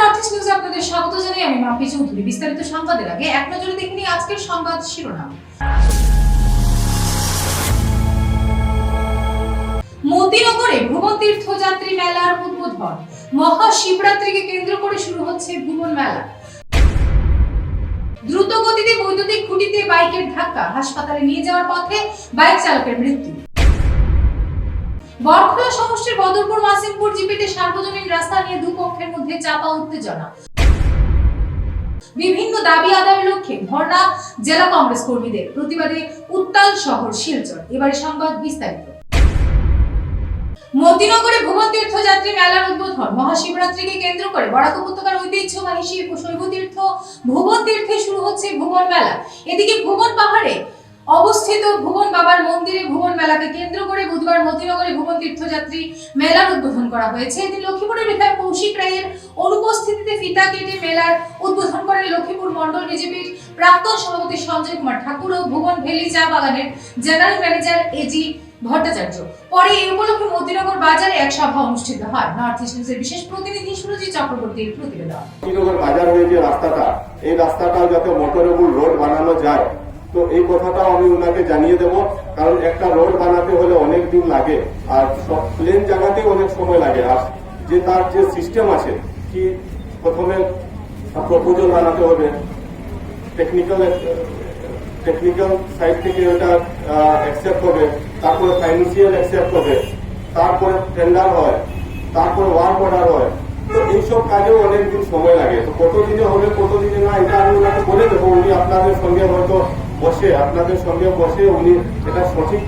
North east নিউজে আপনাদের স্বাগত জানাই। আমি মাম্পি চৌধুরী। বিস্তারিত সংবাদের আগে এক নজরে দেখে নিই আজকের সংবাদ শিরোনাম। মতিনগরে ভুবন তীর্থযাত্রী মেলার উদ্বোধন। মহাশিবরাত্রিকে কেন্দ্র করে শুরু হচ্ছে ভুবন মেলা। দ্রুত গতিতে বৈদ্যুতিক খুঁটিতে বাইকের ধাক্কা। হাসপাতালে নিয়ে যাওয়ার পথে বাইক চালকের মৃত্যু। বরখোলা সমষ্টির বদরপুর মাসিমপুর জিপিতে সার্বজনীন রাস্তা নিয়ে দুপক্ষের মধ্যে চাপা উত্তেজনা। বিভিন্ন দাবি আদায়ের লক্ষ্যে ধর্ণা জেলা কংগ্রেস কর্মীদের। প্রতিবাদে উত্তাল শহর শিলচর। এবারে সংবাদ বিস্তারিত। মতিনগরে ভুবন তীর্থযাত্রী মেলার উদ্বোধন। মহাশিবরাত্রিকে কেন্দ্র করে বরাক উপত্যকার ঐতিহ্যবাহী ও শৈব তীর্থ ভুবন তীর্থে শুরু হচ্ছে ভুবন মেলা। এদিকে ভুবন পাহাড়ে অবস্থিত ভুবন বাবার মন্দিরে ভুবন মেলাকে কেন্দ্র করে বুধবার মতিনগরে ভুবন তীর্থযাত্রী মেলার উদ্বোধন করা হয়েছে। এদিন লক্ষ্মীপুরের বিধায়ক কৌশিক রায়ের অনুপস্থিতিতে ফিতা কেটে মেলার উদ্বোধন করেন লক্ষ্মীপুর মন্ডল বিজেপির প্রাক্তন সভাপতি সঞ্জয় কুমার ঠাকুর ও ভুবন ভ্যালি চা বাগানের জেনারেল ম্যানেজার এজি ভট্টাচার্য। পরে এই উপলক্ষে মতিনগর বাজারে এক সভা অনুষ্ঠিত হয়। নর্থ ইস্ট নিউজের বিশেষ প্রতিনিধি সুরজিৎ চক্রবর্তীর প্রতিবেদন। শ্রীনগর বাজার হয়ে যে রাস্তাটা, এই রাস্তাটা যাতে মোটরেবল রোড বানানো যায় তো এই কথাটাও আমি ওনাকে জানিয়ে দেব। কারণ একটা রোড বানাতে হলে অনেক দিন লাগে, আর সব প্লেন জায়গাতেই অনেক সময় লাগে। আর যে তার যে সিস্টেম আছে, কি প্রথমে প্রপোজাল বানাতে হবে। টেকনিক্যাল টেকনিক্যাল সাইড থেকে ওটা অ্যাকসেপ্ট হবে। তারপরে ফাইন্যান্সিয়াল অ্যাকসেপ্ট হবে। তারপরে টেন্ডার হয়। তারপরে ওয়ার্ক অর্ডার হয়। তো এইসব কাজেও অনেকদিন সময় লাগে। তো কতদিনে হবে, কতদিনে না, এটা আমি ওনাকে বলে দেবো। উনি আপনাদের সঙ্গে হয়তো বসে, আপনাদের সঙ্গে বসে উনি এটা সঠিক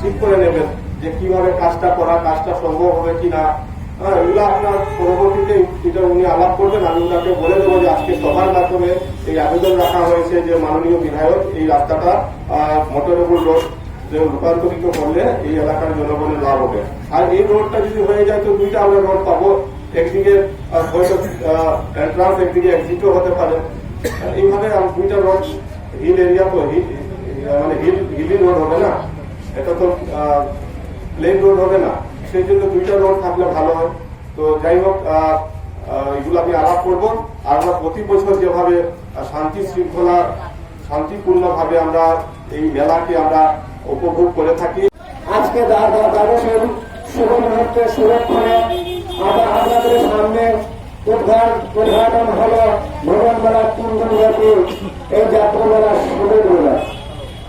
ঠিক করে নেবেন যে কীভাবে কাজটা করা, কাজটা সম্ভব হবে কি না হ্যাঁ এগুলো আপনার পরবর্তীতে এটা উনি আলাপ করবেন। আমি ওনাকে বলে দেবো যে আজকে সবার মাধ্যমে এই আবেদন রাখা হয়েছে যে মাননীয় বিধায়ক এই রাস্তাটা মোটরেবল রোড যে রূপান্তরিত করলে এই এলাকার জনগণের লাভ হবে। আর এই রোডটা যদি হয়ে যায় তো দুইটা আমরা রোড পাবো। একদিকে হয়তো এন্ট্রান্স একদিকে এক্সিটও হতে পারে। এইভাবে দুইটা রোড হিল এরিয়া তো হিল মানে হিল হিলি রোড হবে না? এটা তো প্লেন রোড হবে না। সেই জন্য দুইটা রোড থাকলে ভালো হয়। তো যাই হোক এগুলো আমি আলাপ করব। আর আমরা প্রতি বছর যেভাবে শান্তি শৃঙ্খলা শান্তিপূর্ণভাবে আমরা এই মেলাকে আমরা উপভোগ করে থাকি। আজকে দ্বাদশের শুভ মুহূর্তে আমরা আপনাদের সামনে উদ্ঘাটন হলো ভুবন মেলা তিন ব্যাপী এই যাত্রা মেলা শুভ মেলা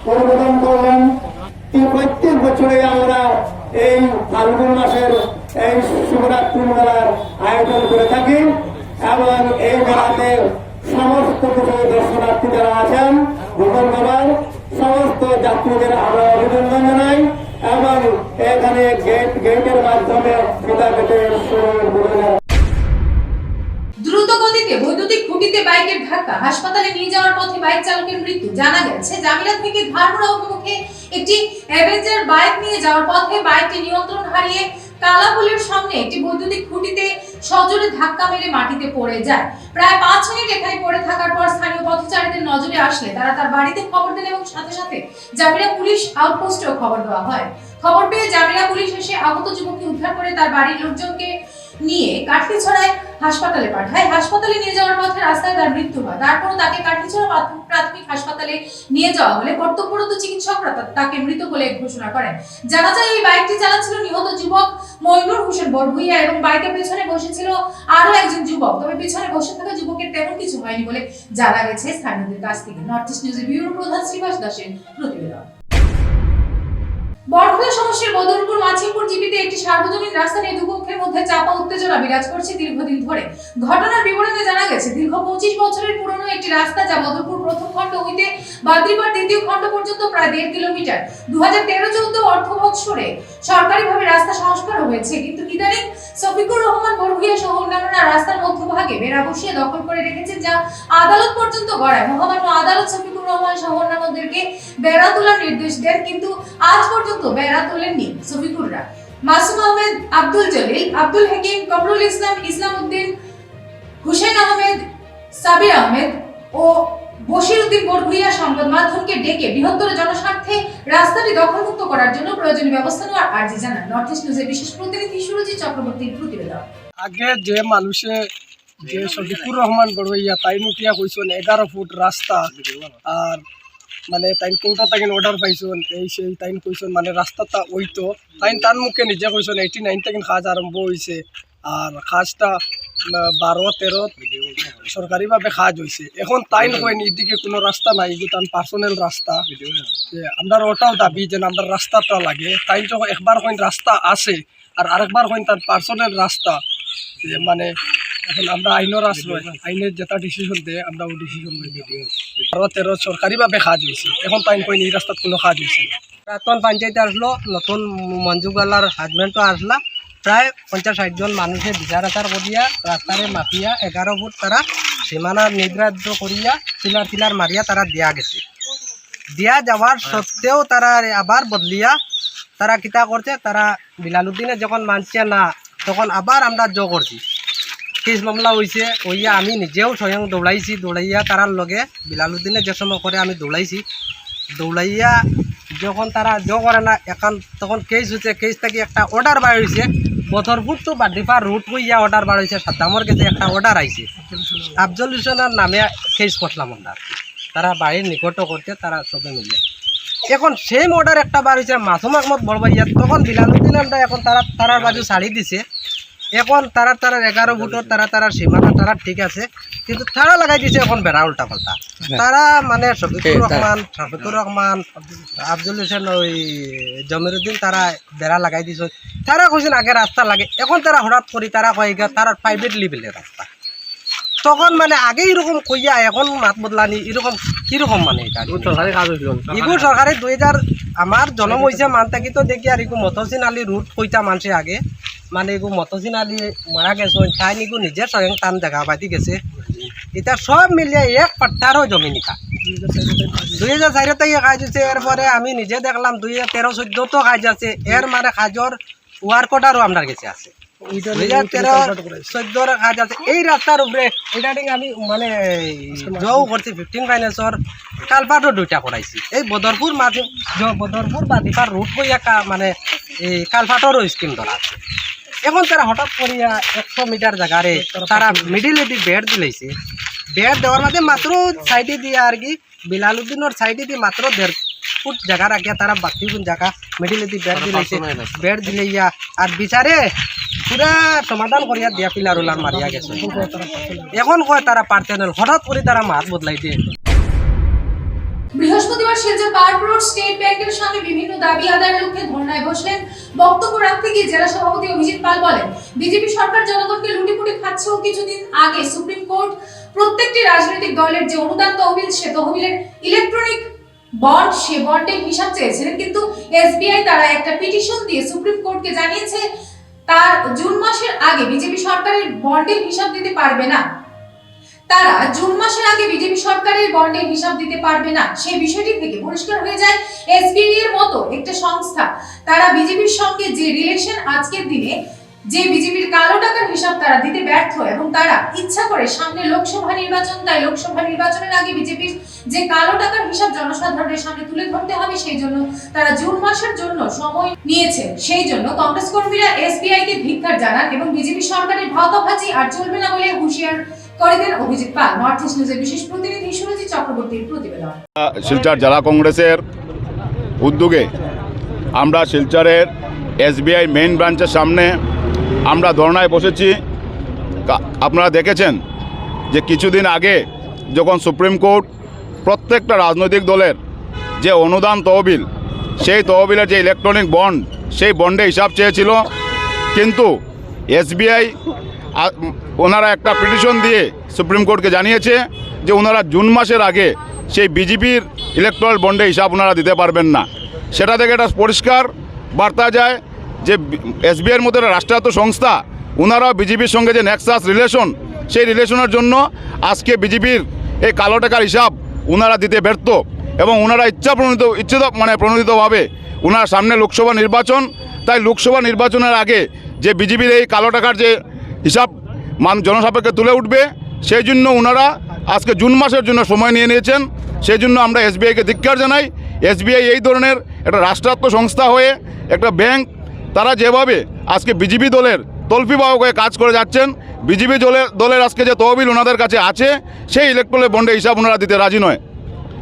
উদ্বোধন করলেন প্রত্যেক বছরে আমরা এই ফাল্গুন মাসের এই শিবরাত্রি মেলার আয়োজন করে থাকি এবং এই মেলাতে সমস্ত কিছু দর্শনার্থী যারা আছেন ভুবন বাবার সমস্ত যাত্রীদের আমরা অভিনন্দন জানাই এবং এখানে গেট গেটের মাধ্যমে ফিতা কেটে খুঁটিতে বাইকের ধাক্কা। হাসপাতালে নিয়ে যাওয়ার পথে বাইক চালকের মৃত্যু। জানা গেছে, জামিলা থেকে ধারমুড়া অভিমুখে একটি অ্যাভেঞ্জার বাইক নিয়ে যাওয়ার পথে বাইকটি নিয়ন্ত্রণ হারিয়ে কালাপুলের সামনে একটি বৈদ্যুতিক খুঁটিতে সজোরে ধাক্কা মেরে মাটিতে পড়ে যায়। প্রায় পাঁচ মিনিট এখানে পড়ে থাকার পর স্থানীয় পথচারীদের নজরে আসলে তারা তার বাড়িতে খবর দেন এবং সাথে সাথে জামিলা পুলিশ আউটপোস্টেও খবর দেওয়া হয়। খবর পেয়ে জামিলা পুলিশ এসে আহত যুবককে উদ্ধার করে তার বাড়ির লোকজনকে নিয়ে কাঠকিছড়ায় হাসপাতালে পাঠায়। হাসপাতালে নিয়ে যাওয়ার পথে রাস্তায় তার মৃত্যু হয়। তারপর তাকে কাঠকিছড়া প্রাথমিক- হাসপাতালে নিয়ে যাওয়া হলে কর্তব্যরত চিকিৎসকরা তাকে মৃত বলে ঘোষণা করেন। জানা যায়, এই বাইকটি চালাচ্ছিল নিহত যুবক মইনুর হোসেন বড়ভুইয়া এবং বাইকের পেছনে বসেছিল আরও একজন যুবক। তবে পেছনে বসে থাকা যুবকের তেমন কিছু হয়নি বলে জানা গেছে স্থানীয়দের কাছ থেকে। নর্থ ইস্ট নিউজের ব্যুরো প্রধান শ্রীবাস দাসের প্রতিবেদন। বরখোলা সমষ্টির বদরপুর মাছিমপুর জিপিতে একটি সার্বজনীন রাস্তা নিয়ে মধ্যে চাপা উত্তেজনা বিরাজ করছে দীর্ঘদিন ধরে। ঘটনার বিবরণে জানা গেছে, দীর্ঘ পঁচিশ বছরের পুরনো একটি রাস্তা যা বদরপুর প্রথম খণ্ড হইতে বাদ্রিপার দ্বিতীয় খণ্ড পর্যন্ত প্রায় দেড় কিলোমিটার। দু হাজার তেরো চৌদ্দ অর্থ বৎসরে সরকারিভাবে রাস্তা সংস্কার হয়েছে। কিন্তু ইদানিং শফিকুর রহমান বড়ভুইয়া সহ অন্যান্যরা রাস্তার মধ্যভাগে বেড়া বসিয়ে দখল করে রেখেছেন যা আদালত পর্যন্ত গড়ায়। মহামান্য আদালত শফিকুর রহমান সহ অন্যান্যদেরকে বেড়া তোলার নির্দেশ দেন, কিন্তু আজ পর্যন্ত বেড়া তোলেননি শফিকুররা। মাসুম আহমেদ, আব্দুল জলিল, আব্দুল হাকিম, কমরুল ইসলাম ইসলাম উদ্দিন হুসেন আহমেদ, সাবির আহমেদ ও বশির উদ্দিন বড়ভুইয়া সংবাদ মাধ্যমকে ডেকে বৃহত্তর জনস্বার্থে রাস্তাটি দখলমুক্ত করার জন্য প্রয়োজনীয় ব্যবস্থা নেওয়ার আর্জি জানান নর্থ ইস্ট নিউজের বিশেষ প্রতিনিধি সুরজিৎ চক্রবর্তীর প্রতিবেদন। আগে যে মানুষে যে শফিকুর রহমান গড়ইয়া তাই মুটিয়া কইছেন, এগারো ফুট রাস্তা, আর মানে তাইন কোনটা তাইন অর্ডার পাইছেন, এই সেই তাইন কইছেন মানে রাস্তাটা ওইতো তাইন তার মুখে নিজে কইছেন, এইটি নাইন থেকে কাজ আরম্ভ হয়েছে আর কাজটা বারো, তেরো সরকারিভাবে কাজ হয়েছে এখন তাইন কইন এদিকে কোনো রাস্তা নাই তার পার্সোনাল রাস্তা আমরা ওটাও দাবি যে আমরা রাস্তাটা লাগে তাই যখন একবার কইন রাস্তা আছে আর আরেকবার কইন তার পার্সোনাল রাস্তা যে মানে এখন আমরা আইনের আশ্রয় আইনের যেটা ডিসিশন দেয়, আমরা ওই ডিসিশন বারো, তেরো সরকারিভাবে কাজ হয়েছে এখন তাই কইন এই রাস্তাত কোনো কাজ হয়েছে প্রাক্তন পঞ্চায়েতে আসলো, নতুন মঞ্জুগালার হাজবেন্ডও আসলা। প্রায় পঞ্চাশ ষাটজন মানুষের বিচার আচার করিয়া রাস্তারে মাপিয়া এগারো ফুট তারা সীমানা নির্ধারিত করিয়া পিলার পিলার মারিয়া তারা দিয়া গেছে। দিয়া যাওয়ার সত্ত্বেও তারা আবার বদলিয়া তারা কিতা করছে তারা বিলালুদ্দিনে যখন মানছে না, তখন আবার আমরা জো করছি কেস মামলা হয়েছে ওইয়া আমি নিজেও স্বয়ং দৌড়াইছি দৌড়াইয়া তারার লগে বিলালুদ্দিনে যে সময় করে আমি দৌড়াইছি দৌড়াইয়া যখন তারা জ করে না, এখন তখন কেস হয়েছে কেস থেকে একটা অর্ডার বার হয়েছে বথরপুর টু বাডিফা রুট হইয়া অর্ডার বার হয়েছে সাদ্দামর কাছে একটা অর্ডার আইছে আফজল হোসেনের নামে কেস করলাম আমরা তারা বাড়ির নিকট করতে তারা সবে মিলে। এখন সেম অর্ডার একটা বার হয়েছে মাসুম আহমদ বড়বাইয়া তখন বিলালুদ্দিন আমরা এখন তারা তারার বাজু ছাড়ি দিছে। এখন তারা তারা এগারো ফুটর তারা তারা সীমানা তারা ঠিক আছে কিন্তু তারা লাগাই দিছে এখন বেড়া উল্টা পাল্টা। তারা মানে শফিকুর রহমান শফিকুর রহমান আফজল হোসেন ওই জমিরুদ্দিন তারা বেড়া লাগাই দিছে। তারা কইছেন আগে রাস্তা লাগে। এখন তারা হঠাৎ করে তারা কয় গা তারা প্রাইভেট লেভেলের রাস্তা। তখন মানে আগে এরকম কইয়া এখন মাত বদলানি এরকম কীরকম মানে এটা? সরকারি কাজ সরকারি দুই হাজার আমার জন্ম হয়েছে মান থাকি তো দেখি আর এগু মতসিন আলী রুট কইতা মানছে আগে। মানে এগু মতসিন আলী মারা গেছে তাই নিগু নিজে স্বয়ং টান জায়গা পাতি গেছে। এটা সব মিলিয়ে এক পাট্টারও জমি নিকা দুই হাজার চারি থেকে কাজ হচ্ছে এরপরে আমি নিজে দেখলাম দুই হাজার তেরো চোদ্দতো কাজ আছে। এর মানে কাজর ওয়ার্ক অর্ডারও আপনার কাছে আছে। দুই হাজার তেরো চোদ্দোর কাজ আছে। এই রাস্তার উপরে এটা আমি মানে জও করছি ফিফটিন ফাইন্যান্সর কালপাটও দুইটা করাইছি এই বদরপুর মাঝে বদরপুর বা দীপার রুট কইয়া মানে এই কালপাটরও স্কিম ধরা আছে। এখন তারা হঠাৎ করিয়া একশো মিটার জায়গারে তারা মিডিল এদি বেড দিলাইছে। বেড দেওয়ার মাঝে মাত্র সাইডে দিয়ে আর কি বিলালুদ্দিনের সাইডে দিয়ে মাত্র দেড় ফুট জায়গা রাখিয়া তারা বাকি কোন জায়গা মিডিল এদি বেড দিলাইছে। বেড দিলাইয়া আর বিচারে পুরা সমাধান করিয়া দিয়া পিলার উলার মারিয়া গেছে। এখন কয় তারা পার্সোনাল হঠাৎ করে তারা মাত বদলাই দিয়ে বৃহস্পতিবার শিলচর পার্ক রোড স্টেট ব্যাংকের সামনে বিভিন্ন দাবি আদায়ের লক্ষ্যে ধর্নায় বসলেন, বক্তব্য রাখতে গিয়ে জেলা সভাপতি অভিজিৎ পাল বলেন, বিজেপি সরকার জনগণকে লুটিপুটি খাচ্ছে ও কিছুদিন আগে সুপ্রিম কোর্ট প্রত্যেকটি রাজনৈতিক দলের যে অনুদান তহবিল, সে তহবিলের ইলেকট্রনিক বন্ড, সে বন্ডের হিসাব চেয়েছিলেন, কিন্তু এসবিআই তারা একটা পিটিশন দিয়ে সুপ্রিম কোর্টকে জানিয়েছে, তার জুন মাসের আগে বিজেপি সরকারের বন্ডের হিসাব দিতে পারবে না। তারা জুন মাসের আগে বিজেপি সরকারের বন্ডের হিসাব দিতে পারবে না। সেই বিষয়টি থেকে পরিষ্কার হয়ে যায় এসবিআই এর মতো একটা সংস্থা। তারা বিজেপির সঙ্গে যে রিলেশন আজকের দিনে, যে বিজেপির কালো টাকার হিসাব তারা দিতে ব্যর্থ এবং তারা ইচ্ছা করে সামনে লোকসভা নির্বাচন, তাই লোকসভা নির্বাচনের আগে বিজেপির যে কালো টাকার হিসাব জনসাধারণের সামনে তুলে ধরতে হবে, সেই জন্য তারা জুন মাসের জন্য সময় নিয়েছে। সেই জন্য কংগ্রেস কর্মীরা এসবিআই কে ধিক্কার জানান এবং বিজেপি সরকারের ভাতাভাজি আর চলবে না বলে হুঁশিয়ার করে দেন অভিজিৎ পাল নর্থ ইস্ট নিউজের বিশেষ প্রতিনিধি সুরজিৎ চক্রবর্তীর প্রতিবেদন। শিলচর জেলা কংগ্রেসের উদ্যোগে আমরা শিলচরের এসবিআই মেইন ব্রাঞ্চের সামনে আমরা ধর্নায় বসেছি। আপনারা দেখেছেন যে কিছুদিন আগে যখন সুপ্রিম কোর্ট প্রত্যেকটা রাজনৈতিক দলের যে অনুদান তহবিল, সেই তহবিলের যে ইলেকট্রনিক বন্ড, সেই বন্ডে হিসাব চেয়েছিল। কিন্তু এসবিআই ওনারা একটা পিটিশন দিয়ে সুপ্রিম কোর্টকে জানিয়েছে যে ওনারা জুন মাসের আগে সেই বিজেপির ইলেকট্রাল বন্ডে হিসাব ওনারা দিতে পারবেন না। সেটা থেকে একটা পরিষ্কার বার্তা যায় যে এসবিআইয়ের একটা রাষ্ট্রায়ত্ত সংস্থা ওনারা বিজেপির সঙ্গে যে নেক্সাস রিলেশন সেই রিলেশনের জন্য আজকে বিজেপির এই কালো টাকার হিসাব ওনারা দিতে ব্যর্থ এবং ওনারা ইচ্ছা প্রণীত ইচ্ছিত মানে প্রণোদিতভাবে ওনার সামনে লোকসভা নির্বাচন। তাই লোকসভা নির্বাচনের আগে যে বিজেপির এই কালো টাকার যে হিসাব মান জনসাপেক্ষে তুলে উঠবে, সেই জন্য ওনারা আজকে জুন মাসের জন্য সময় নিয়ে নিয়েছেন। সেই জন্য আমরা এসবিআইকে ধিক্কার জানাই। এসবিআই এই ধরনের একটা রাষ্ট্রায়ত্ত সংস্থা হয়ে একটা ব্যাংক, তারা যেভাবে আজকে বিজেপি দলের তল্পিবাহক হয়ে কাজ করে যাচ্ছেন বিজেপি দলের দলের আজকে যে তহবিল ওনাদের কাছে আছে, সেই ইলেকট্রল বন্ডে হিসাব ওনারা দিতে রাজি নয়।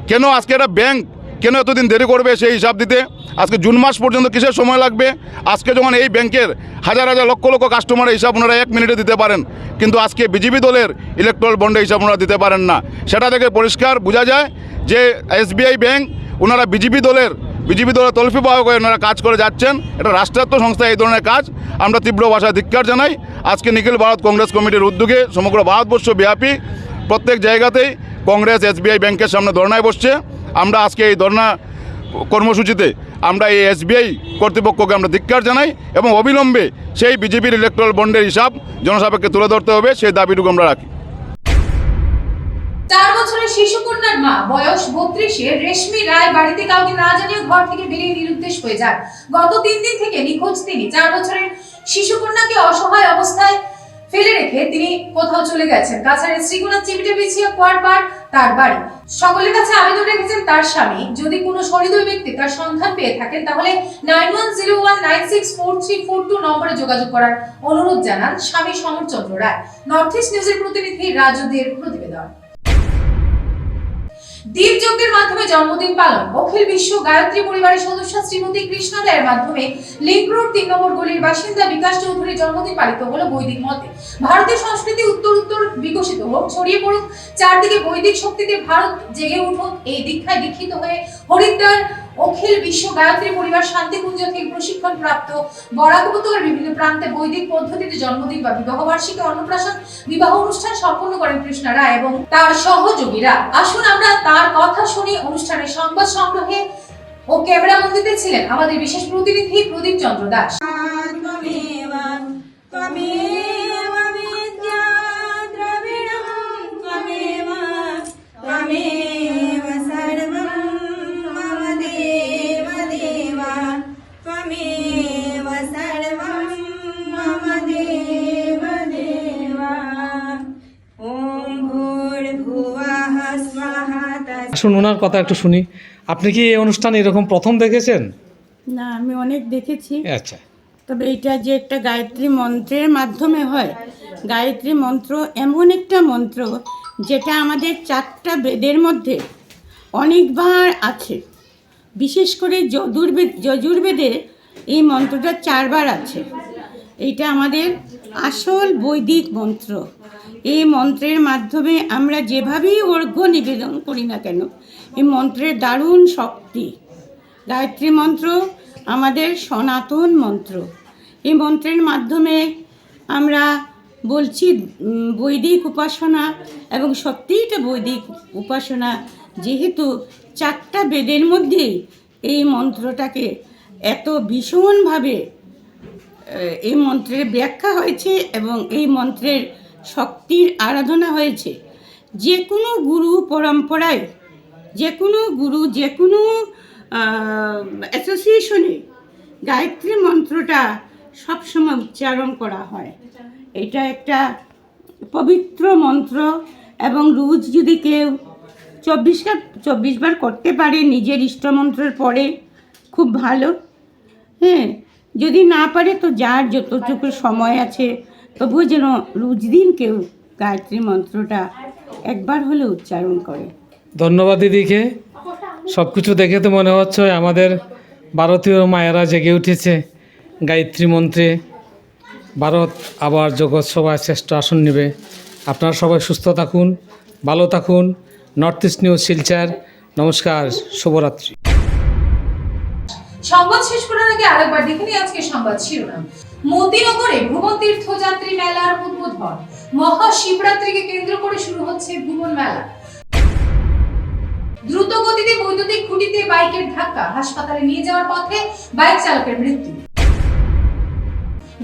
কেন আজকে একটা ব্যাংক কেন এতদিন দেরি করবে সেই হিসাব দিতে? আজকে জুন মাস পর্যন্ত কিসের সময় লাগবে? আজকে যখন এই ব্যাংকের হাজার হাজার লক্ষ লক্ষ কাস্টমারের হিসাব ওনারা এক মিনিটে দিতে পারেন, কিন্তু আজকে বিজেপি দলের ইলেকট্রল বন্ডে হিসাব ওনারা দিতে পারেন না। সেটা থেকে পরিষ্কার বোঝা যায় যে এসবিআই ব্যাংক ওনারা বিজেপি দলের বিজেপি দলের তলফি বাহক হয়ে ওনারা কাজ করে যাচ্ছেন। এটা রাষ্ট্রায়ত্ত সংস্থা এই ধরনের কাজ। আমরা তীব্র ভাষায় ধিক্কার জানাই। আজকে নিখিল ভারত কংগ্রেস কমিটির উদ্যোগে সমগ্র ভারতবর্ষ ব্যাপী প্রত্যেক জায়গাতেই কংগ্রেস, এসবিআই ব্যাংকের সামনে ধর্নায় বসছে। আমরা আজকে এই ধর্না কর্মসূচিতে আমরা এই এসবিআই কর্তৃপক্ষকে আমরা ধিক্কার জানাই এবং অবিলম্বে সেই বিজেপির ইলেকট্রাল বন্ডের হিসাব জনসাপেক্ষে তুলে ধরতে হবে, সেই দাবিটুকু আমরা রাখি। চার বছরের মা, বয়স বত্রিশে, রেশমি রায় বাড়িতে কাউকে না জানিয়ে ঘর থেকে বেরিয়ে নিরুদ্দেশ হয়ে গত তিন দিন থেকে নিখোঁজ তিনি। চার বছরের অসহায় অবস্থায় ফেলে রেখে তিনি কোথাও চলে গেছেন। কাছাড়ের শ্রীগুণা চিমিটে বিছিয়ে কোয়ারপার তার বাড়ি। সকলের কাছে আবেদন রেখেছেন তার স্বামী। যদি কোনো সহৃদয় ব্যক্তি তার সন্ধান পেয়ে থাকেন, তাহলে নাইন ওয়ান নম্বরে যোগাযোগ করার অনুরোধ জানান স্বামী সমরচন্দ্র রায় নর্থ ইস্ট নিউজের প্রতিনিধি রাজুদের প্রতিবেদন। দীপ যজ্ঞের মাধ্যমে জন্মদিন পালন। অখিল বিশ্ব গায়ত্রী পরিবারের সদস্য শ্রীমতী কৃষ্ণা দায়ের মাধ্যমে লিঙ্ক রোড তিন নম্বর গলির বাসিন্দা বিকাশ চৌধুরীর জন্মদিন পালিত হলো বৈদিক মতে। ভারতীয় সংস্কৃতি উত্তর উত্তর বিকশিত হোক, ছড়িয়ে পড়ুক, চারদিকে বৈদিক শক্তিতে ভারত জেগে উঠুক, এই দীক্ষায় দীক্ষিত হয়ে হরিদ্বার অখিল বিশ্ব গায়ত্রী পরিবার শান্তিকুঞ্জ থেকে প্রশিক্ষণ প্রাপ্ত বরাক বিভিন্ন প্রান্তে বৈদিক পদ্ধতিতে জন্মদিন বা বিবাহ বার্ষিকী অন্নপ্রাশন, বিবাহ অনুষ্ঠান সম্পন্ন করেন কৃষ্ণা রায় এবং তার সহযোগীরা। আসুন আমরা তার কথা শুনি অনুষ্ঠানের সংবাদ সংগ্রহে ও ক্যামেরা বন্দিতে ছিলেন আমাদের বিশেষ প্রতিনিধি প্রদীপ চন্দ্র দাস। আসুন ওনার কথা একটু শুনি। আপনি কি এই অনুষ্ঠান এরকম প্রথম দেখেছেন? না আমি অনেক দেখেছি। আচ্ছা। তবে এটা যে একটা গায়ত্রী মন্ত্রের মাধ্যমে হয় গায়ত্রী মন্ত্র এমন একটা মন্ত্র যেটা আমাদের চারটা বেদের মধ্যে অনেকবার আছে। বিশেষ করে যজুর্বেদ যজুর্বেদে এই মন্ত্রটা চারবার আছে। এইটা আমাদের আসল বৈদিক মন্ত্র। এই মন্ত্রের মাধ্যমে আমরা যেভাবেই অর্ঘ্য নিবেদন করি না কেন, এই মন্ত্রের দারুণ শক্তি। গায়ত্রী মন্ত্র আমাদের সনাতন মন্ত্র। এই মন্ত্রের মাধ্যমে আমরা বলছি বৈদিক উপাসনা এবং সত্যিই এটা বৈদিক উপাসনা। যেহেতু চারটা বেদের মধ্যেই এই মন্ত্রটাকে এত ভীষণভাবে এই মন্ত্রের ব্যাখ্যা হয়েছে এবং এই মন্ত্রের শক্তির আরাধনা হয়েছে। যে কোনো গুরু পরম্পরায়, যে কোনো গুরু, যে কোনো অ্যাসোসিয়েশনে গায়ত্রী মন্ত্রটা সবসময় উচ্চারণ করা হয়। এটা একটা পবিত্র মন্ত্র এবং রোজ যদি কেউ চব্বিশ চব্বিশ বার করতে পারে নিজের ইষ্টমন্ত্রের পরে, খুব ভালো। হ্যাঁ যদি না পারে তো যার যতটুকু সময় আছে, তবুও যেন রোজ দিন কেউ গায়ত্রী মন্ত্রটা একবার হলে উচ্চারণ করে। ধন্যবাদ দিদিকে। সব কিছু দেখে তো মনে হচ্ছে আমাদের ভারতীয় মায়েরা জেগে উঠেছে গায়ত্রী মন্ত্রে। ভারত আবার জগৎ সভায় শ্রেষ্ঠ আসন নেবে। আপনারা সবাই সুস্থ থাকুন, ভালো থাকুন। North east news Silchar. নমস্কার, শুভরাত্রি। সংবাদ শেষ করার আগে আরেকবার দেখে নিই আজকে সংবাদ শিরোনাম। মতিনগরে ভ্রমণ তীর্থযাত্রী মেলার উদ্বোধন। মহাশিবরাত্রিকে কেন্দ্র করে শুরু হচ্ছে ভ্রমণ মেলা। দ্রুত গতিতে বৈদ্যুতিক খুঁটিতে বাইকের ধাক্কা, হাসপাতালে নিয়ে যাওয়ার পথে বাইক চালকের মৃত্যু।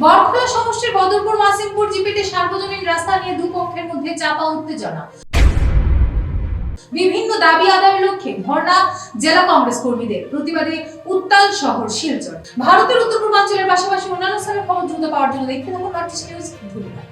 বরখোলা সমষ্টির বদরপুর মাসিমপুর জিপিতে সার্বজনীন রাস্তা নিয়ে দুপক্ষের মধ্যে চাপা উত্তেজনা। বিভিন্ন দাবি আদায়ের লক্ষ্যে ধর্ণা জেলা কংগ্রেস কর্মীদের প্রতিবাদে উত্তাল শহর শিলচর। ভারতের উত্তর পূর্বাঞ্চলের পাশাপাশি অন্যান্য স্থানের খবর দ্রুত পাওয়ার জন্য দেখতে থাকুন নিউজ ধন্যবাদ।